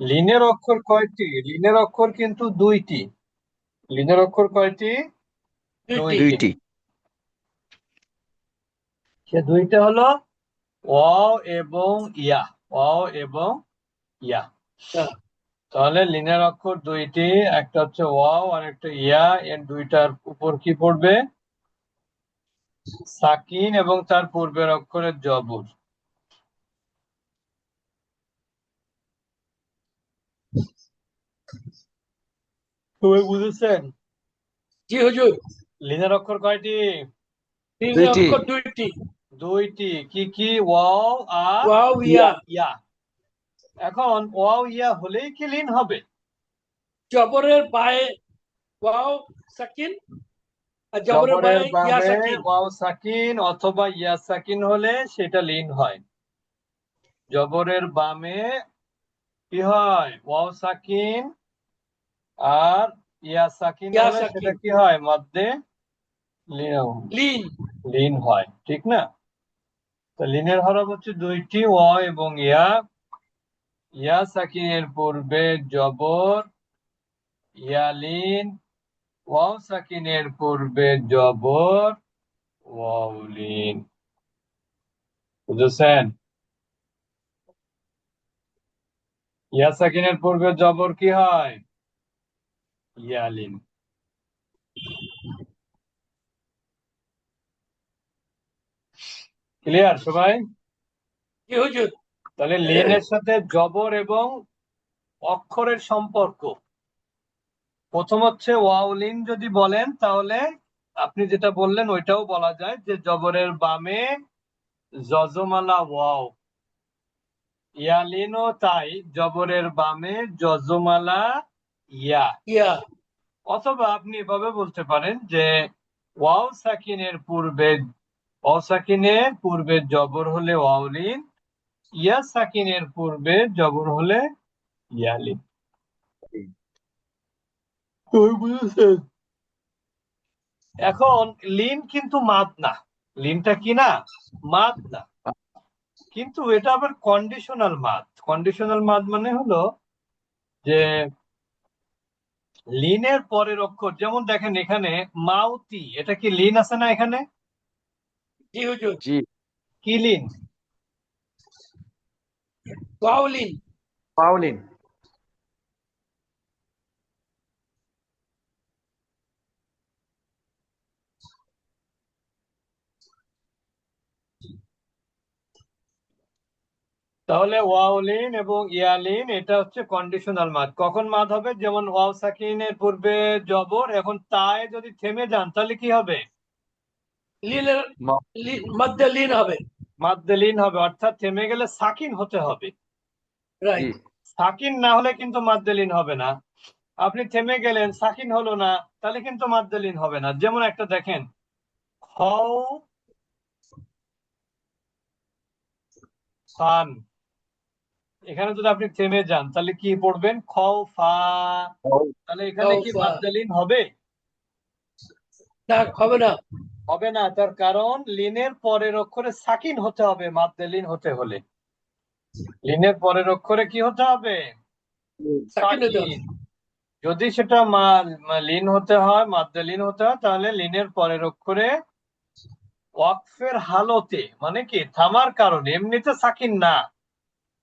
লিনের অক্ষর কয়টি? লিনের অক্ষর কিন্তু দুইটি। লিনের অক্ষর কয়টি? দুইটি। দুইটি। সে দুইটা হলো ওয়াও এবং ইয়া। ওয়াও এবং ইয়া। ইয়া। তাহলে লিনের অক্ষর দুইটি একটা হচ্ছে ওয়াও আর একটা ইয়া এর দুইটার উপর কি পড়বে? সাকিন এবং তার পূর্বের অক্ষরের জবর। সবাই বুঝেছেন? জি হুজুর। লিনের অক্ষর কয়টি? তিন দুইটি। অক্ষর দুইটি। দুইটি। কি কি? ওয়াও আর ওয়াও ইয়া ইয়া। এখন ওয়াও ইয়া হলেই কি লিন হবে? জবরের পায়ে ওয়াও সাকিন? আর জবরের ইয়া বামে সাকিন? ওয়াও সাকিন অথবা ইয়া সাকিন হলে সেটা লিন হয়। জবরের বামে কি হয়? ওয়াও সাকিন আর ইয়া সাকিন। সেটা কি হয়? মধ্যে লিন। লিন। হয় ঠিক না? তো লিনের হরফ হচ্ছে দুইটি ওয়া এবং ইয়া। ইয়া সাকিনের পূর্বে জবর ইয়া লিন। ওয়াও সাকিনের পূর্বে জবর ওয়াও লিন। বুঝেছেন? ইয়া সাকিনের পূর্বে জবর কি হয়? ইয়া লিন ক্লিয়ার সবাই? জি হুজুর। তাহলে লিনের সাথে জবর এবং অক্ষরের সম্পর্ক। প্রথম হচ্ছে ওয়াউলিন যদি বলেন তাহলে আপনি যেটা বললেন ওইটাও বলা যায় যে জবরের বামে যজমালা ওয়াও। ইয়ালিনও তাই জবরের বামে যজমালা ইয়া ইয়া অথবা আপনি এভাবে বলতে পারেন যে ওয়াও সাকিনের পূর্বে ওয়াও সাকিনের পূর্বে জবর হলে ওয়াউলিন ইয়া সাকিনের পূর্বে জবর হলে ইয়ালিন। এখন লিন কিন্তু মাদ না। লিনটা কি না? মাদ না। কিন্তু এটা আবার কন্ডিশনাল মাদ কন্ডিশনাল মাদ মানে হলো যে লিনের পরের অক্ষর যেমন দেখেন এখানে মাউতি এটা কি লিন আছে না এখানে? জি হুজুর। জি। কি লিন? পাউলিন লিন পাউলিন তাহলে ওয়াওলিন এবং ইয়ালিন এটা হচ্ছে কন্ডিশনাল মাদ। কখন মাদ হবে? যেমন ওয়াও সাকিনের পূর্বে জবর এখন তায় যদি থেমে যান তাহলে কি হবে? লিনের মধ্যে লিন হবে। মাদ্দে লিন হবে অর্থাৎ থেমে গেলে সাকিন হতে হবে। রাইট। সাকিন না হলে কিন্তু মাদ্দে লিন হবে না। আপনি থেমে গেলেন সাকিন হলো না তাহলে কিন্তু মাদ্দে লিন হবে না। যেমন একটা দেখেন খাও ফান এখানে যদি আপনি থেমে যান তাহলে কি পড়বেন? খাও ফা। তাহলে এখানে কি খাওফা। মাদ্দে লিন হবে? না হবে না। হবে না তার কারণ লিনের পরের অক্ষরে সাকিন হতে হবে মাদ্দে লিন হতে হলে। লিনের পরের অক্ষরে কি হতে হবে? যদি সেটা লিন হতে হয় মাদ্দে লিন হতে হয় তাহলে লিনের পরের অক্ষরে ওয়াকফের হালতে মানে কি থামার কারণে। এমনিতে সাকিন না।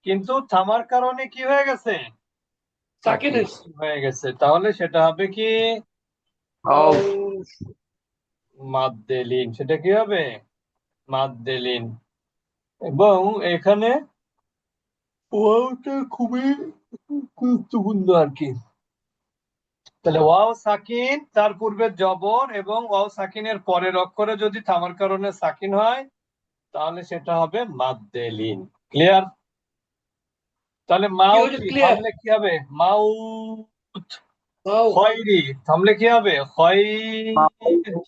কিন্তু থামার কারণে কি হয়ে গেছে? সাকিন হয়ে গেছে। তাহলে সেটা হবে কি? আও মাদ্দে লিন সেটা কি হবে? মাদ্দে লিন এবং এখানে ওয়াওটা খুবই গুরুত্বপূর্ণ আর কি। তাহলে ওয়াও সাকিন তার পূর্বে জবর এবং ওয়াও সাকিনের পরের অক্ষরে যদি থামার কারণে সাকিন হয় তাহলে সেটা হবে মাদ্দে লিন ক্লিয়ার? তাহলে মাউ কি থামলে কি হবে? মাউত ওয়াও খয়রি। থামলে কি হবে? খয়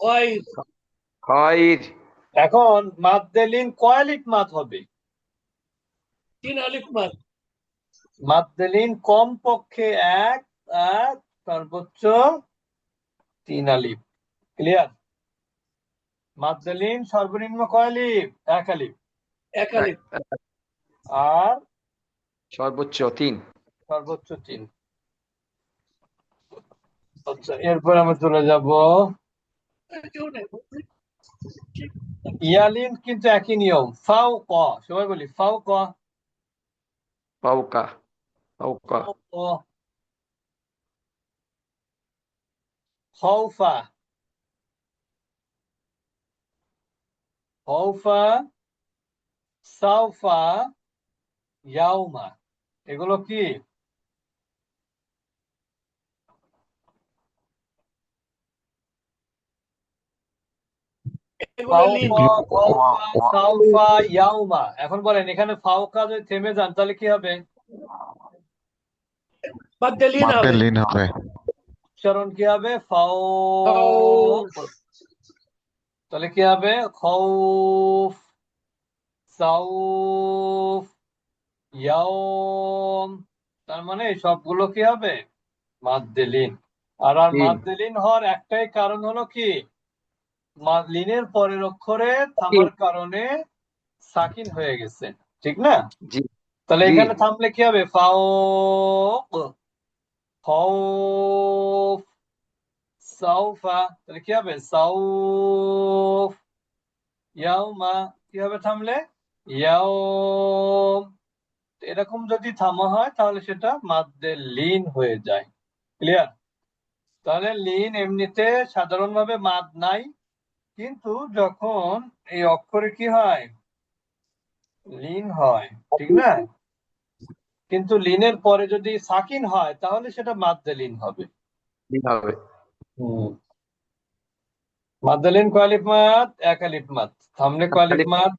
ওয়াই এখন মাদ্দে লিন কয়ালিক মাদ হবে? তিন আলিফ মাদ মাদ্দেলিন কম পক্ষে এক আর সর্বোচ্চ তিন আলিফ। ক্লিয়ার মাদ্দেলিন সর্বনিম্ন কয় আলিফ এক আলিফ। এক আলিফ। আর সর্বোচ্চ তিন। সর্বোচ্চ তিন। আচ্ছা এরপর আমরা চলে যাব। ইয়ালিন কিন্তু একই নিয়ম ফাও ক সবাই বলি ফাও ক। Fauka. Fauka. ক। খাউফা খাউফা সাউফা ইয়াউমা এগুলো কি? এখন বলেন এখানে ফাউকা যদি থেমে যান তাহলে কি হবে? উচ্চারণ কি হবে? ফাউ তাহলে কি হবে? খাউফ সাউফ ইয়াউম তার মানে সবগুলো কি হবে? মাদ্দেলিন। আর আর লিন। মাদ্দেলিন হওয়ার একটাই কারণ হলো কি? মা- লিনের পরের অক্ষরে থামার কারণে সাকিন হয়ে গেছে। ঠিক না? তাহলে এখানে থামলে কি হবে? ফাউক খাউফ সাউফা তাহলে কি হবে? সাউফ ইয়াউমা কি হবে থামলে? ইয়াউম এরকম যদি থামা হয় তাহলে সেটা মাদ্দে লিন হয়ে যায়। ক্লিয়ার তাহলে লিন এমনিতে সাধারণভাবে মাদ নাই কিন্তু যখন এই অক্ষরে কি হয়? লিন হয় ঠিক না? কিন্তু লিনের পরে যদি সাকিন হয় তাহলে সেটা মাদ্দে লিন হবে। হবে। মাদ্দালিন কয় আলিফ মাদ? এক আলিফ মাদ। থামলে কয় আলিফ আলিফ। মাদ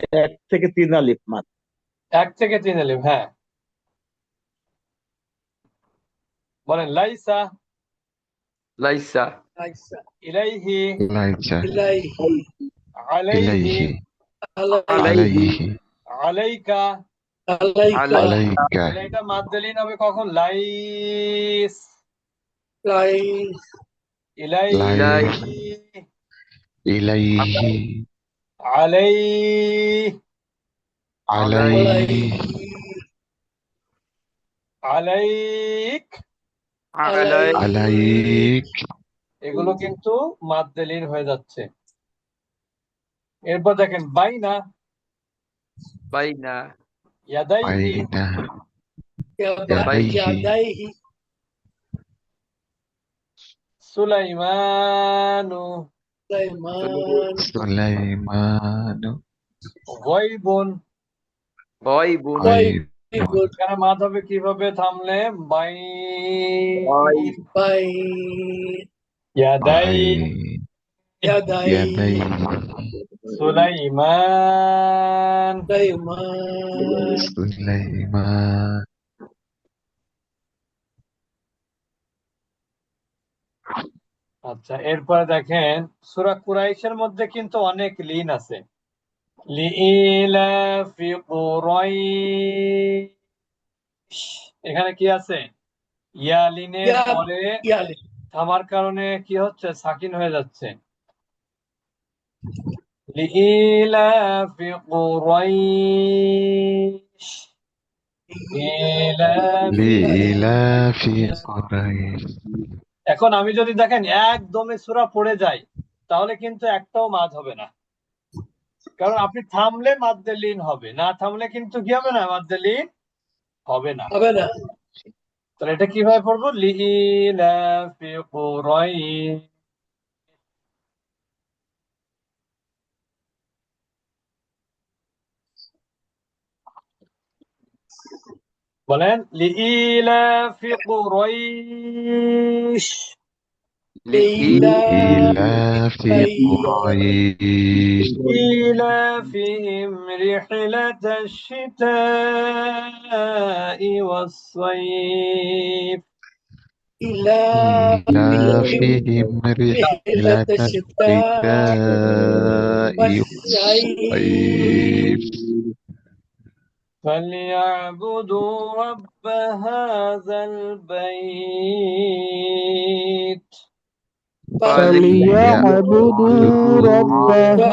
এক থেকে তিন আলিফ মাদ এক থেকে তিন আলিফ হ্যাঁ। বলেন লাইসা। লাইসা। লাইসা। ইলাইহি। লাইসা। ইলাইহি আলাইহি। ইলাইহি। আলাইহি। আলাইহি। আলাইকা। আলাইকা। আলাই- আলাইকা। তাহলে এটা মাদ্দালিন হবে কখন? লাইস। লাইস। ইলাইহি। ইলাইহি। আলাইক। আলাই আলাইক। এগুলো কিন্তু মাদ্দালিন হয়ে যাচ্ছে। এরপর দেখেন বাইনা। বাইনা। ইয়াদাইহি। ইয়াদাইহি। সুলাইমানু। সুলাইমান সুলাইমানু গায়বুন গায়বুন এখানে মাদ হবে কীভাবে থামলে? বাই। বাই। বাই। ইয়াদাই। ইয়াদাই। সুলাইমান। সুলাইমান। সুলাইমান। আচ্ছা এরপরে দেখেন সুরা কুরাইশের মধ্যে কিন্তু অনেক লিন আছে। এখানে কি আছে? ইয়া লিনের ইয়া- পরে থামার কারণে কি হচ্ছে? সাকিন হয়ে যাচ্ছে। ইলাফি লিইলাফি কুরাইশ। এখন আমি যদি দেখেন একদমে সূরা পড়ে যাই তাহলে কিন্তু একটাও মাছ হবে না। কারণ আপনি থামলে মাদ্দে লিন হবে না থামলে কিন্তু কি হবে না? মাদ্দে লিন হবে না। হবে না। তাহলে এটা কীভাবে পড়ব? কুরাইশ বলেন লিইলাফি قريش لإلاف قريش فيهم رحلة الشتاء والصيف. إلافهم رحلة الشتاء والصيف. فليعبدوا رب هذا البيت فليعبدوا رب هذا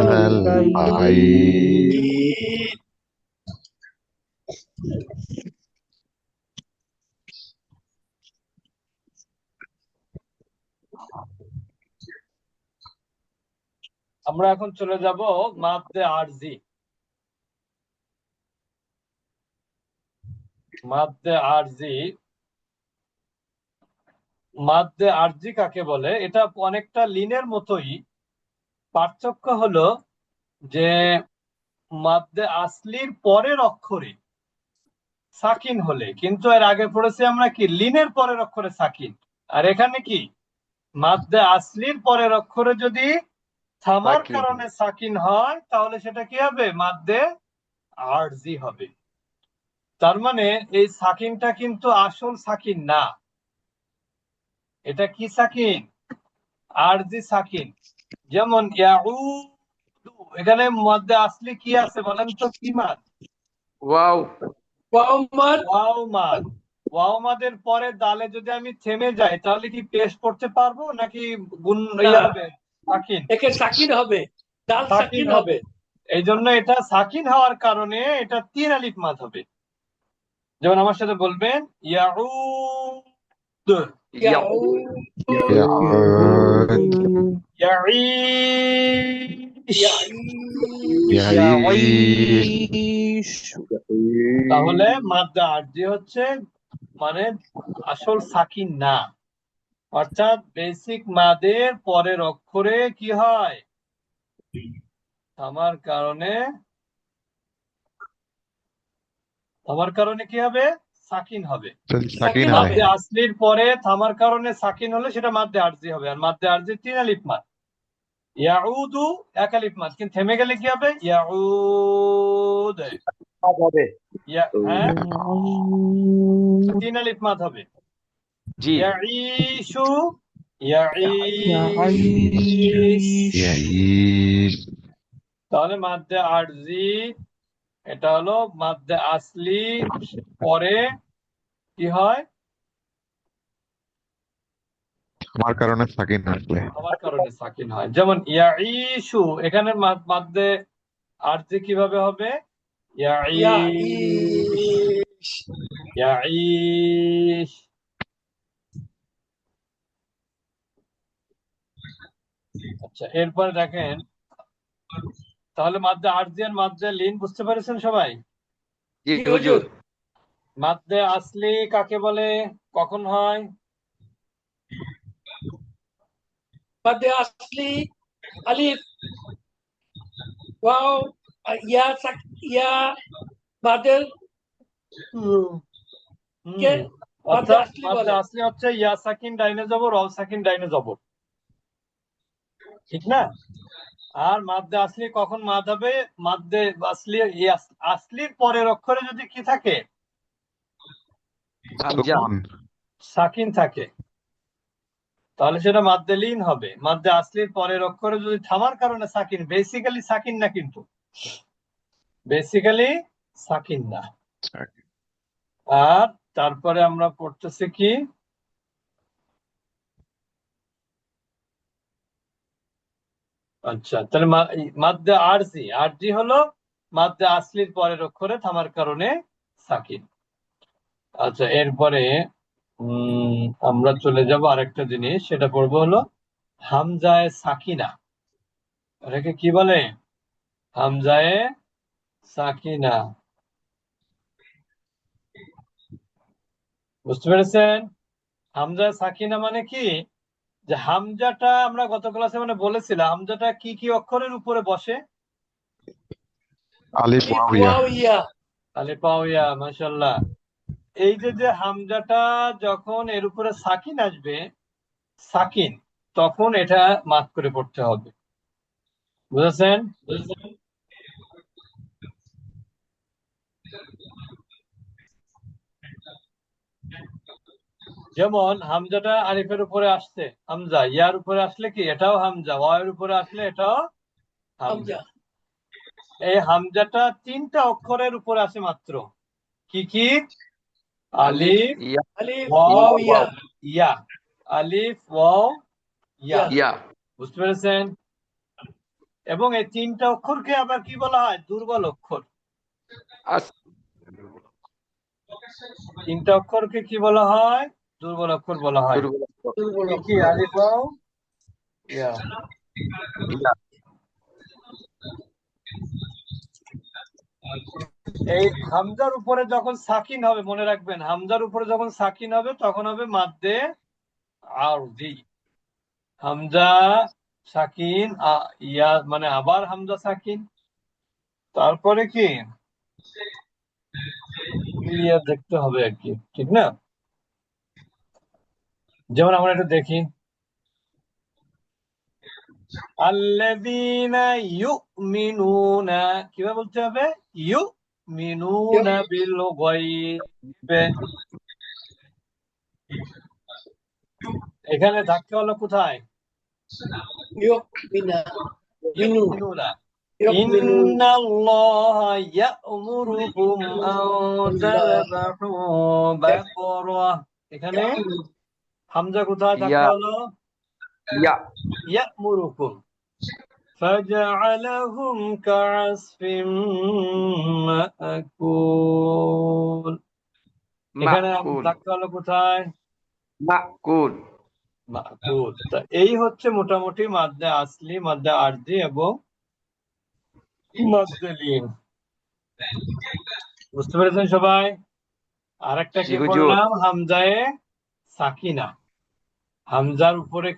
هذا البيت البيت আমরা এখন চলে যাব মাদ্দে আরজি মাদ্দে আরজি মাদ্দে আরজি কাকে বলে? এটা অনেকটা লিনের মতোই। পার্থক্য হলো যে মাদ্দে আসলির পরের অক্ষরে সাকিন হলে কিন্তু এর আগে পড়েছি আমরা কি? লিনের পরের অক্ষরে সাকিন। আর এখানে কি? মাদ্দে আসলির পরের অক্ষরে যদি থামার কারণে সাকিন হয় তাহলে সেটা কি হবে? মাদ্দে আরজি হবে। তার মানে এই সাকিনটা কিন্তু আসল সাকিন না। এটা কি সাকিন? আরজি সাকিন। যেমন এখানে মধ্যে আসলে কি আছে বলেন তো কি মাদ ওয়াও। মোহাম্মদ ওয়াও মাদ ওয়াও মাদের পরে দালে যদি আমি থেমে যাই তাহলে কি পেশ করতে পারব নাকি গুণ হবে সাকিন? একে সাকিন হবে ডাল সাকিন হবে। এই জন্য এটা সাকিন হওয়ার কারণে এটা তিন আলিফ মাদ হবে। যেমন আমার সাথে বলবেন ইয়াউদ। তাহলে মাদ্দা আরজি হচ্ছে মানে আসল সাকিন না। অর্থাৎ বেসিক মাদের পরের অক্ষরে কি হয়? আমার কারণে থামার কারণে কি হবে? সাকিন হবে। সাকিন হবে। হবে আসলির পরে থামার কারণে সাকিন হলে সেটা মাদ্দে আরজি হবে। আর মাদ্দে আরজি তিন আলিফ মাদ। ইয়াউদু এক আলিফ মাদ। কিন্তু থেমে গেলে কি হবে? ইয়াউদ। হবে। হ্যাঁ? তিন আলিফ মাদ হবে। জি। ইয়াঈশু ইয়াঈশ। ইয়াঈশ। তাহলে মাদ্দে আরজি এটা হলো মাদ্দে আসলি পরে কি হয়? আমার কারণে সাকিন আসলে। আমার কারণে সাকিন হয়। যেমন ইয়াঈশু এখানে মাদ- মাদ্দে আরজি কীভাবে হবে? ইয়াঈশ। ইয়াঈশ। আচ্ছা এরপর দেখেন তাহলে মাদ্দে আরজি আর মাদ্দে লিন বুঝতে পেরেছেন সবাই? জি হুজুর। মাদ্দে আসলি কাকে বলে? কখন হয়? বাদে আসলি আলিফ। ওয়াও ইয়া সাক ইয়া বাদের কে? মাদ্দে আসলি আসলি হচ্ছে ইয়া সাকিন ডাইনে জবর অ সাকিন ডাইনে জবর ঠিক না? আর মাদ্দে আসলি কখন মাদ হবে? মাদ্দে আসলি ইয়া- আসলির পরের অক্ষরে যদি কি থাকে? সাকিন। থাকে। তাহলে সেটা মাদ্দে লিন হবে। মাদ্দে আসলির পরের অক্ষরে যদি থামার কারণে সাকিন বেসিক্যালি সাকিন না কিন্তু। বেসিক্যালি সাকিন না। আর তারপরে আমরা পড়তেছি কি? আচ্ছা তাহলে মাদ্দে আরজি আরজি হলো মাদ্দে আসলির পরের অক্ষরে থামার কারণে সাকিন আচ্ছা এরপরে আমরা চলে যাব আরেকটা জিনিস, সেটা পড়ব হলো হামজায়ে সাকিনা। এটাকে কি বলে? হামজায়ে সাকিনা। বুঝতে পেরেছেন? হামজা সাকিনা মানে কি? যে হামজাটা আমরা গত ক্লাসে মানে বলেছিলাম হামজাটা কি কি অক্ষরের উপরে বসে? আলিফ মাশাআল্লাহ। এই যে যে হামজাটা যখন এর উপরে সাকিন আসবে সাকিন তখন এটা মাত করে পড়তে হবে। বুঝেছেন? যেমন হামজাটা আলিফের উপরে আসছে হামজা ইয়ার উপরে আসলে কি? এটাও হামজা ওয়ার উপরে আসলে এটাও হামজা। এই হামজাটা তিনটা অক্ষরের উপরে আছে মাত্র। কি কি? আলিফ আলিফ ওয়াও ইয়া। ইয়া। আলিফ ওয়াও ইয়া। ইয়া। বুঝতে পেরেছেন? এবং এই তিনটা অক্ষরকে আবার কি বলা হয়? দুর্বল অক্ষর। তিনটা অক্ষরকে কি বলা হয়? দুর্বল অক্ষর বলা হয়। কি আলিফ ওয়াও ইয়া। এই হামজার উপরে যখন সাকিন হবে মনে রাখবেন হামজার উপরে যখন সাকিন হবে তখন হবে মাদ্দে আরদি হামজা সাকিন ইয়া মানে আবার হামজা সাকিন। তারপরে কি? দেখতে হবে আর কি ঠিক না? যেমন আমরা একটু দেখি আল্লাযীনা ইউমিনুনা কিভাবে বলতে হবে ইউমিনুনা বিল গায়বে এখানে ধাক্কা হলো কোথায় ইউমিনা ইনু ইউমিনুনা ইউমিনু إن الله يأمركم أن تذبحوا بقرة এখানে হামজা কোথায় ধাক্কা ইয়া। হলো ইয়া يأمركم فجعلهم كعصف مأكول এখানে মাকুল ধাক্কা হলো কোথায় মাকুল মাকুল তা এই হচ্ছে মোটামুটি মাদ্দে আসলি মাদ্দে আরজি এবং মাদ্দে লিন বুঝতে পেরেছেন সবাই আরেকটা জি কি হুজুর। বললাম হামজায়ে সাকিনা হামজার উপরে